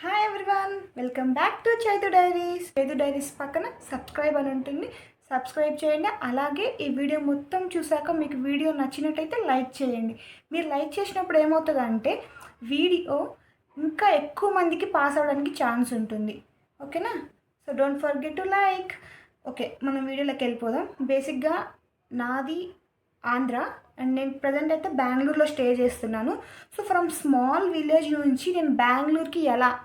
Hi everyone welcome back to Chaitu diaries Chaitu diaries పక్కన subscribe అని ఉంటుంది. Subscribe చేయండి. అలాగే ఈ వీడియో మొత్తం చూసాక మీకు వీడియో నచ్చినట్టయితే లైక్ చేయండి. మీరు లైక్ చేసినప్పుడు ఏమవుతుందంటే వీడియో ఇంకా ఎక్కువ మందికి పాస్ అవ్వడానికి ఛాన్స్ ఉంటుంది. ఓకేనా so don't forget to like okay మనం వీడియోలోకి వెళ్ళిపోదాం. బేసిక్గా నాది ఆంధ్ర అండ్ నేను ప్రజెంట్ అయితే బెంగళూరులో స్టే చేస్తున్నాను. సో ఫ్రమ్ స్మాల్ విలేజ్ నుంచి నేను బెంగళూరుకి ఎలా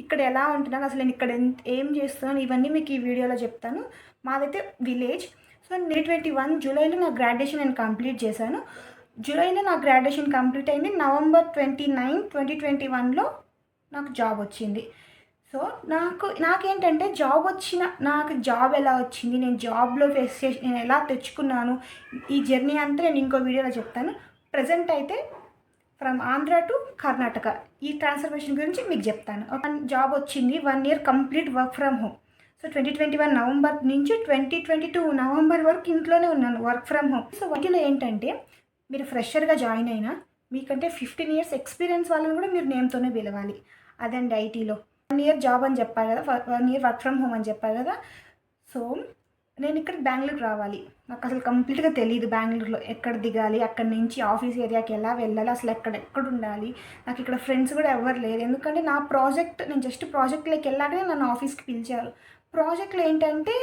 ఇక్కడ ఎలా ఉంటున్నాను అసలు నేను ఇక్కడ ఎంత- ఏం చేస్తున్నాను ఇవన్నీ మీకు ఈ వీడియోలో చెప్తాను. మాదైతే విలేజ్. సో నేను ట్వంటీ వన్ జూలైలో నా గ్రాడ్యుయేషన్ నేను కంప్లీట్ చేశాను. జూలైలో నా గ్రాడ్యుయేషన్ కంప్లీట్ అయింది. November twenty nine twenty twenty వన్లో నాకు జాబ్ వచ్చింది. సో నాకు నాకేంటంటే జాబ్ వచ్చిన నాకు జాబ్ ఎలా వచ్చింది నేను జాబ్లో ఫేస్ చేసి నేను ఎలా తెచ్చుకున్నాను ఈ జర్నీ అంతా నేను ఇంకో వీడియోలో చెప్తాను. ప్రజెంట్ అయితే ఫ్రమ్ ఆంధ్ర టు కర్ణాటక ఈ ట్రాన్స్ఫర్మేషన్ గురించి మీకు చెప్తాను. ఒక జాబ్ వచ్చింది one year complete work from home so twenty twenty one November నుంచి ట్వంటీ ట్వంటీ టూ నవంబర్ వరకు ఇంట్లోనే ఉన్నాను వర్క్ ఫ్రమ్ హోమ్ సో వాటిలో ఏంటంటే మీరు ఫ్రెషర్గా జాయిన్ అయినా మీకంటే ఫిఫ్టీన్ ఇయర్స్ ఎక్స్పీరియన్స్ వాళ్ళని కూడా మీరు నేమ్తోనే పిలవాలి. అదండి ఐటీలో వన్ ఇయర్ జాబ్ అని చెప్పారు కదా one year work from home అని చెప్పారు కదా. సో నేను ఇక్కడ బెంగళూరు రావాలి. నాకు అసలు కంప్లీట్గా తెలియదు బెంగళూరులో ఎక్కడ దిగాలి అక్కడ నుంచి ఆఫీస్ ఏరియాకి ఎలా వెళ్ళాలి అసలు ఎక్కడ ఎక్కడ ఉండాలి. నాకు ఇక్కడ ఫ్రెండ్స్ కూడా ఎవరు లేరు. ఎందుకంటే నా ప్రాజెక్ట్ నేను జస్ట్ ప్రాజెక్ట్లోకి వెళ్ళాకనే నన్ను ఆఫీస్కి పిలిచారు. ప్రాజెక్ట్లో ఏంటంటే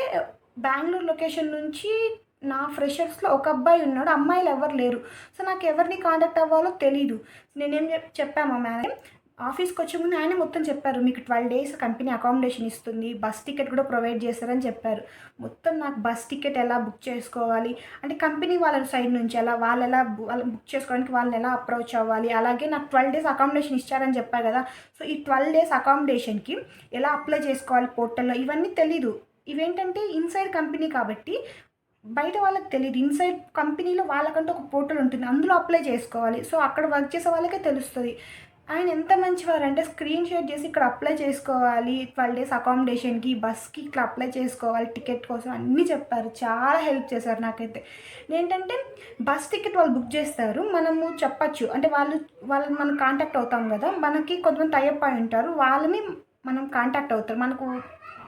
బెంగళూరు లొకేషన్ నుంచి నా ఫ్రెషర్స్లో ఒక అబ్బాయి ఉన్నాడు. అమ్మాయిలు ఎవరు లేరు. సో నాకు ఎవరిని కాంటాక్ట్ అవ్వాలో తెలీదు. నేనేం చెప్పాము మేనేజర్ ఆఫీస్కి వచ్చే ముందు ఆయన మొత్తం చెప్పారు మీకు ట్వెల్వ్ డేస్ కంపెనీ అకామిడేషన్ ఇస్తుంది బస్ టికెట్ కూడా ప్రొవైడ్ చేస్తారని చెప్పారు. మొత్తం నాకు బస్ టికెట్ ఎలా బుక్ చేసుకోవాలి అంటే కంపెనీ వాళ్ళ సైడ్ నుంచి ఎలా వాళ్ళు ఎలా వాళ్ళు బుక్ చేసుకోవడానికి వాళ్ళని ఎలా అప్రోచ్ అవ్వాలి అలాగే నాకు ట్వెల్వ్ డేస్ అకామిడేషన్ ఇచ్చారని చెప్పారు కదా సో ఈ ట్వెల్వ్ డేస్ అకామిడేషన్కి ఎలా అప్లై చేసుకోవాలి పోర్టల్లో ఇవన్నీ తెలీదు. ఇవేంటంటే ఇన్సైడ్ కంపెనీ కాబట్టి బయట వాళ్ళకి తెలియదు ఇన్సైడ్ కంపెనీలో వాళ్ళకంటే ఒక పోర్టల్ ఉంటుంది అందులో అప్లై చేసుకోవాలి సో అక్కడ వర్క్ చేసే వాళ్ళకే తెలుస్తుంది. ఆయన ఎంత మంచివారు అంటే స్క్రీన్ షేర్ చేసి ఇక్కడ అప్లై చేసుకోవాలి ట్వెల్వ్ డేస్ అకామిడేషన్కి బస్కి ఇట్లా అప్లై చేసుకోవాలి టికెట్ కోసం అన్నీ చెప్పారు. చాలా హెల్ప్ చేశారు నాకైతే. ఏంటంటే బస్ టికెట్ వాళ్ళు బుక్ చేస్తారు. మనము చెప్పచ్చు. అంటే వాళ్ళు వాళ్ళని మనం కాంటాక్ట్ అవుతాం కదా మనకి కొంతమంది టైప్ అయి ఉంటారు. వాళ్ళని మనం కాంటాక్ట్ అవుతారు. మనకు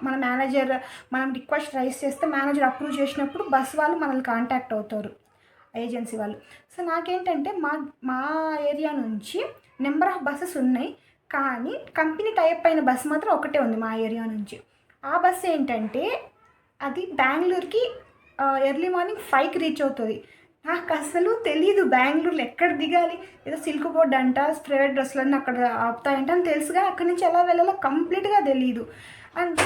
మన మేనేజర్ మనం రిక్వెస్ట్ రైస్ చేస్తే మేనేజర్ అప్రూవ్ చేసినప్పుడు బస్ వాళ్ళు మనల్ని కాంటాక్ట్ అవుతారు. ఏజెన్సీ వాళ్ళు. సో నాకేంటంటే మా మా ఏరియా నుంచి నెంబర్ ఆఫ్ బస్సెస్ ఉన్నాయి. కానీ కంపెనీ టైప్ అయిన బస్సు మాత్రం ఒకటే ఉంది మా ఏరియా నుంచి. ఆ బస్సు ఏంటంటే అది బెంగళూరుకి ఎర్లీ మార్నింగ్ ఫైవ్కి రీచ్ అవుతుంది. నాకు అసలు తెలీదు బెంగళూరులో ఎక్కడ దిగాలి? ఏదో సిల్క్ బోర్డ్ అంట ప్రైవేట్ డ్రెస్సులన్నీ అక్కడ ఆపుతాయంట అని తెలుసుగా అక్కడి నుంచి ఎలా వెళ్ళాలో కంప్లీట్గా తెలియదు అండ్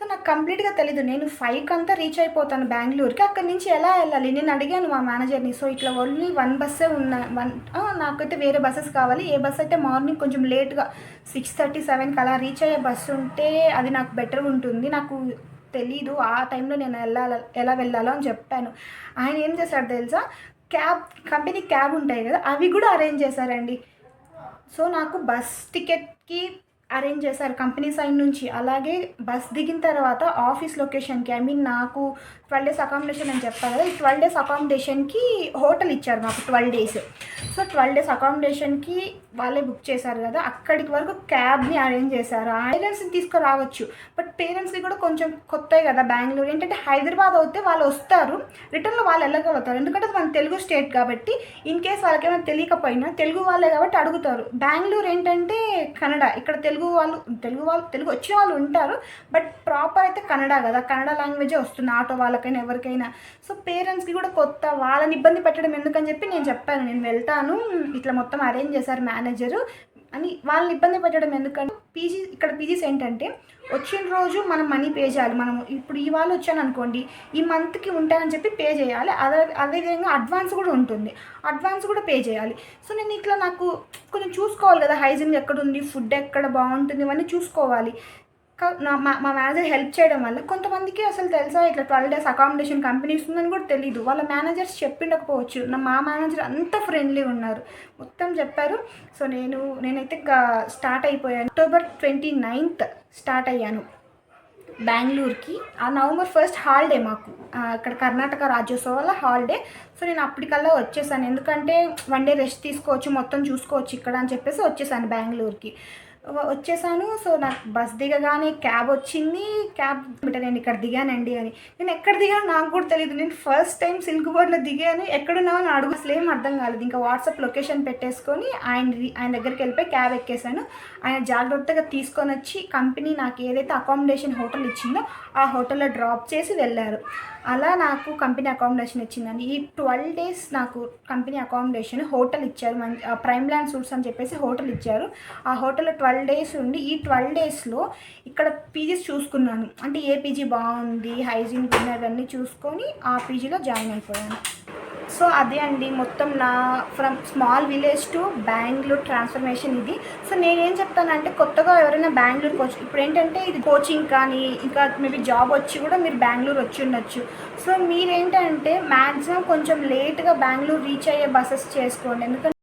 సో నాకు కంప్లీట్గా తెలీదు. నేను ఫైవ్కి అంతా రీచ్ అయిపోతాను బెంగళూరుకి. అక్కడి నుంచి ఎలా వెళ్ళాలి? నేను అడిగాను మా మేనేజర్ని. సో ఇట్లా ఓన్లీ వన్ బస్సే ఉన్న వన్ నాకైతే వేరే బస్సెస్ కావాలి. ఏ బస్ అయితే మార్నింగ్ కొంచెం లేట్గా సిక్స్ థర్టీ సెవెన్కి అలా రీచ్ అయ్యే బస్సు ఉంటే అది నాకు బెటర్ ఉంటుంది. నాకు తెలీదు ఆ టైంలో నేను వెళ్ళాల ఎలా వెళ్ళాలో అని చెప్పాను. ఆయన ఏం చేశాడు తెలుసా? క్యాబ్ కంపెనీ క్యాబ్ ఉంటాయి కదా అవి కూడా అరేంజ్ చేశారండి. సో నాకు బస్ టికెట్కి అరేంజ్ చేశారు కంపెనీ సైడ్ నుంచి. అలాగే బస్ దిగిన తర్వాత ఆఫీస్ లొకేషన్కి ఐ మీన్ నాకు ట్వెల్వ్ డేస్ అకామిడేషన్ అని చెప్పారు కదా ఈ ట్వెల్వ్ డేస్ అకామిడేషన్కి హోటల్ ఇచ్చారు మాకు twelve days. So twelve days అకామిడేషన్కి వాళ్ళే బుక్ చేశారు కదా అక్కడికి వరకు క్యాబ్ని అరేంజ్ చేశారు. పేరెంట్స్ని తీసుకురావచ్చు. బట్ పేరెంట్స్కి కూడా కొంచెం కొత్త కదా బెంగళూరు. ఏంటంటే హైదరాబాద్ అయితే వాళ్ళు వస్తారు రిటర్న్లో వాళ్ళు వెళ్ళగలుగుతారు ఎందుకంటే మన తెలుగు స్టేట్ కాబట్టి ఇన్ కేస్ వాళ్ళకి ఏమైనా తెలియకపోయినా తెలుగు వాళ్ళే కాబట్టి అడుగుతారు. బెంగళూరు ఏంటంటే కన్నడ. ఇక్కడ తెలుగు వాళ్ళు తెలుగు వాళ్ళు తెలుగు వచ్చిన వాళ్ళు ఉంటారు బట్ ప్రాపర్ అయితే కన్నడ కదా. కన్నడ లాంగ్వేజే వస్తుంది ఆటో వాళ్ళకైనా ఎవరికైనా. సో పేరెంట్స్కి కూడా కొత్త వాళ్ళని ఇబ్బంది పెట్టడం ఎందుకని చెప్పి నేను చెప్పాను. నేను వెళ్తాను. ఇట్లా మొత్తం అరేంజ్ చేశారు మేనేజరు అని వాళ్ళని ఇబ్బంది పెట్టడం ఎందుకంటే పీజీ ఇక్కడ పీజీస్ ఏంటంటే వచ్చిన రోజు మనం మనీ పే చేయాలి. మనం ఇప్పుడు ఇవాళ వచ్చాను అనుకోండి ఈ మంత్కి ఉంటానని చెప్పి పే చేయాలి. అదే అదేవిధంగా అడ్వాన్స్ కూడా ఉంటుంది. అడ్వాన్స్ కూడా పే చేయాలి. సో నేను ఇట్లా నాకు కొంచెం చూసుకోవాలి కదా హైజీన్ ఎక్కడ ఉంది ఫుడ్ ఎక్కడ బాగుంటుంది ఇవన్నీ చూసుకోవాలి. మా మా మేనేజర్ హెల్ప్ చేయడం వల్ల కొంతమందికి అసలు తెలుసా ఇట్లా ట్వెల్వ్ డేస్ అకామిడేషన్ కంపెనీ ఇస్తుందని కూడా తెలియదు వాళ్ళ మేనేజర్స్ చెప్పిండకపోవచ్చు. నా మా మేనేజర్ అంత ఫ్రెండ్లీ ఉన్నారు. మొత్తం చెప్పారు. సో నేను నేనైతే స్టార్ట్ అయిపోయాను. అక్టోబర్ ట్వంటీ నైన్త్ స్టార్ట్ అయ్యాను. బెంగళూరుకి. ఆ నవంబర్ ఫస్ట్ హాలిడే మాకు. ఇక్కడ కర్ణాటక రాజ్యోత్సవాల హాలిడే సో నేను అప్పటికల్లా వచ్చేసాను. ఎందుకంటే వన్ డే రెస్ట్ తీసుకోవచ్చు మొత్తం చూసుకోవచ్చు ఇక్కడ అని చెప్పేసి వచ్చేసాను బెంగళూరుకి. వచ్చేసాను. సో నాకు బస్ దిగగానే క్యాబ్ వచ్చింది. క్యాబ్ బిడ్డ నేను ఇక్కడ దిగానండి అని. నేను ఎక్కడ దిగాను నాకు కూడా తెలియదు నేను ఫస్ట్ టైం సిల్కుబోర్డ్లో దిగాను. ఎక్కడున్నావు అని అడుగు అసలు ఏం అర్థం కాలేదు. ఇంకా వాట్సాప్ లొకేషన్ పెట్టేసుకొని ఆయన ఆయన దగ్గరికి వెళ్ళిపోయి క్యాబ్ ఎక్కేసాను ఆయన జాగ్రత్తగా తీసుకొని వచ్చి కంపెనీ నాకు ఏదైతే అకామిడేషన్ హోటల్ ఇచ్చిందో ఆ హోటల్లో డ్రాప్ చేసి వెళ్ళారు. అలా నాకు కంపెనీ అకామిడేషన్ ఇచ్చిందండి ఈ ట్వెల్వ్ డేస్ నాకు కంపెనీ అకామిడేషన్ హోటల్ ఇచ్చారు. మంచి ప్రైమ్ ల్యాండ్ సూట్స్ అని చెప్పేసి హోటల్ ఇచ్చారు. ఆ హోటల్లో ట్వెల్వ్ డేస్ ఉండి ఈ ట్వెల్వ్ డేస్లో ఇక్కడ పీజీస్ చూసుకున్నాను. అంటే ఏ పీజీ బాగుంది హైజీన్ అవన్నీ చూసుకొని ఆ పీజీలో జాయిన్ అయిపోయాను. సో అదే అండి మొత్తం నా from small village to Bengaluru transformation ఇది. సో నేనేం చెప్తానంటే కొత్తగా ఎవరైనా బెంగళూరుకి వచ్చి ఇప్పుడు ఏంటంటే ఇది కోచింగ్ కానీ ఇంకా మేబీ జాబ్ వచ్చి కూడా మీరు బెంగళూరు వచ్చి ఉండొచ్చు. సో మీరేంటంటే మ్యాక్సిమం కొంచెం లేట్గా బెంగళూరు రీచ్ అయ్యే బస్సెస్ చేసుకోండి. ఎందుకంటే